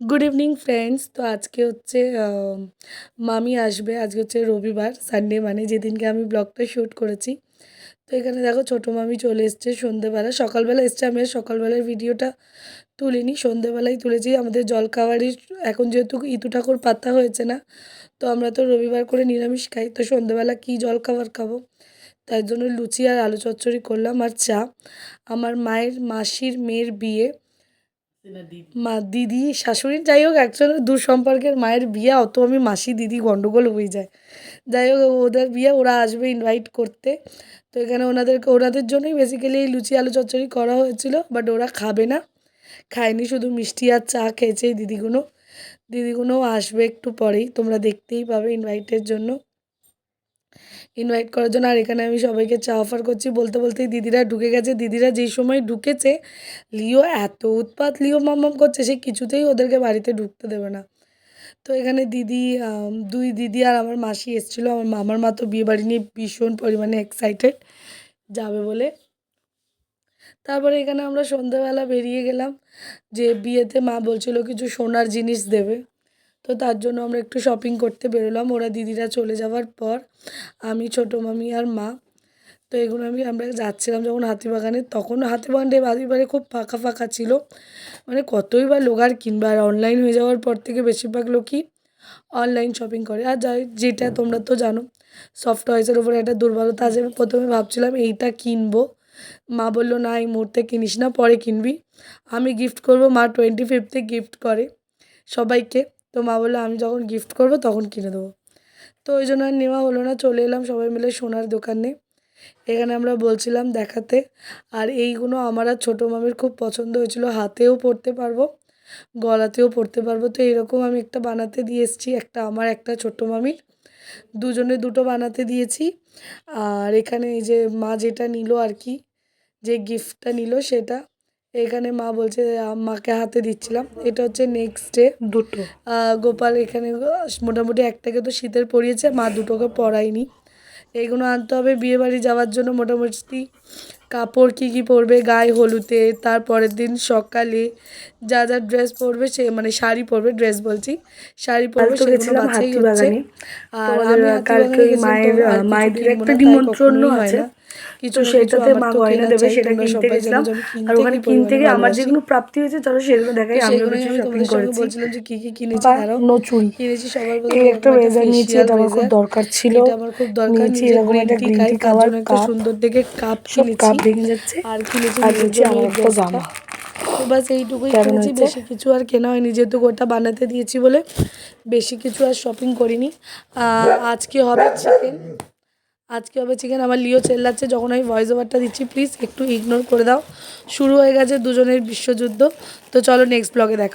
Good evening friends তো আজকে হচ্ছে মামি আসবে। আজকে হচ্ছে রবিবার সানডে মানে যেদিনকে আমি ব্লগটা শ্যুট করেছি। তো এখানে দেখো ছোটো মামি চলে এসছে সন্ধেবেলা। সকালবেলা এসছে, আমি আর সকালবেলার ভিডিওটা তুলিনি। সন্ধেবেলায় তুলেছি আমাদের জলখাবারই এখন যেহেতু ইতু ঠাকুর পাতা হয়েছে না, তো আমরা তো রবিবার করে নিরামিষ খাই। তো সন্ধেবেলা কী জলখাবার খাব? তাই জন্য লুচি আর আলু চচ্চড়ি করলাম আর চা। আমার মায়ের, মাসির মেয়ের বিয়ে। মা, দিদি শাশুড়ির যাই হোক একজন দূর সম্পর্কের মায়ের বিয়ে, অত আমি মাসি দিদি গন্ডগোল হয়ে যায়। যাই হোক, ওদের বিয়ে, ওরা আসবে ইনভাইট করতে। তো এখানে ওনাদেরকে, ওনাদের জন্যই বেসিক্যালি লুচি আলু চচ্চড়ি করা হয়েছিল বাট ওরা খাবে না। খায়নি শুধু মিষ্টি আর চা খেয়েছে এই দিদিগুলো দিদিগুলোও আসবে একটু পরেই, তোমরা দেখতেই পাবে ইনভাইটের জন্য। ইনভাইট করার জন্য। আর এখানে আমি সবাইকে চা অফার করছি। বলতে বলতেই দিদিরা ঢুকে গেছে। দিদিরা যেই সময় ঢুকেছে, লিও এত উৎপাত লিও মাম্মাম করছে, সে কিছুতেই ওদেরকে বাড়িতে ঢুকতে দেবে না। তো এখানে দিদি দুই দিদি আর আমার মাসি এসেছিল। আমার মামার মা তো বিয়ে বাড়ি নিয়ে ভীষণ পরিমাণে এক্সাইটেড যাবে বলে। তারপরে এখানে আমরা সন্ধ্যাবেলা বেরিয়ে গেলাম। যে বিয়েতে মা বলছিল কিছু সোনার জিনিস দেবে। তো তার জন্য আমরা একটু শপিং করতে বেরোলাম। ওরা দিদিরা চলে যাওয়ার পর আমি, ছোটো মামি আর মা। তো এগুলো আমি, আমরা যাচ্ছিলাম যখন হাতিবাগানে, তখন হাতিবাগানটা এবারে খুব ফাঁকা ফাঁকা ছিল। মানে কতই বা লোক, আর কিনবে আর অনলাইন হয়ে যাওয়ার পর থেকে বেশিরভাগ লোকই অনলাইন শপিং করে। আর যাই, যেটা তোমরা তো জানো সফট টয়েসের উপরে একটা দুর্বলতা আছে। আমি প্রথমে ভাবছিলাম, এইটা কিনবো? মা বলল, না, এই মুহূর্তে কিনিস না, পরে কিনবি। আমি গিফট করব, মা টোয়েন্টি ফিফথে গিফট করে সবাইকে। তো মা বলল, আমি যখন গিফট করব তখন কিনে দেবো। তো ওই জন্য আর নেওয়া হলো না, চলে এলাম সবাই মিলে সোনার দোকানে। এখানে আমরা বলছিলাম দেখাতে, আর এইগুলো আমার আর ছোটো মামির খুব পছন্দ হয়েছিল, হাতেও পরতে পারব, গলাতেও পরতে পারব। তো এরকম আমি একটা বানাতে দিয়ে এসেছি, একটা আমার, একটা ছোট্ট মামির। দুজনে দুটো বানাতে দিয়েছি। আর এখানে এই যে মা যেটা নিল আর কি, যে গিফটটা নিল সেটা এখানে মা বলছে মাকে হাতে দিচ্ছিলাম। এটা হচ্ছে নেক্সট ডে দুটো। গোপাল এখানে মোটামুটি একটাকে তো শীতের পরিয়েছে মা দুটোকে পরায়নি। এইগুলো আনতে হবে বিয়েবাড়ি যাওয়ার জন্য মোটামুটি। কাপড় কী কী পরবে গায়ে হলুদে তারপরের দিন সকালে যা যা ড্রেস পরবে সে মানে শাড়ি পরবে ড্রেস বলছি। শাড়ি পরবে সেগুলো বাছাই হচ্ছে। আর আমি মায়ের, কিছু একটা নিমন্ত্রণ হয় না। তো সেটাতে মা গয়না দেবে সেটা কিনতে গেছিলাম। আমি আর ওখানে কিনতে গিয়ে আমার যেগুলো প্রাপ্তি হয়েছে চলো সেগুলো দেখাই সেগুলোই কিছু আমি শপিং করেছি। বলছিলাম যে কি কি কিনেছি কিনেছি সবার এই একটা ব্লেজার নিয়েছি এটা আমার খুব দরকার ছিল। এটা আমার খুব দরকার নিয়েছি এরকম একটা গ্রিন টি একটা সুন্দর দেখে কাপ কিনেছি। কাপ ভেঙে যাচ্ছে। আর কিনেছি আর আমার একটা জামা। বাস এইটুকুই কিনেছি বেশি কিছু আর কেনা হয়নি যেহেতু গোটা বানাতে দিয়েছি বলে বেশি কিছু আর শপিং করিনি। আজকে হবে চিকেন আজকে হবে চিকেন আমার লিও চেল্লাচ্ছে। যখন আমি ভয়েস ওভারটা দিচ্ছি প্লিজ একটু ইগনোর করে দাও। শুরু হয়ে গেছে দুজনের বিশ্বযুদ্ধ। তো চলো নেক্সট ব্লগে দেখা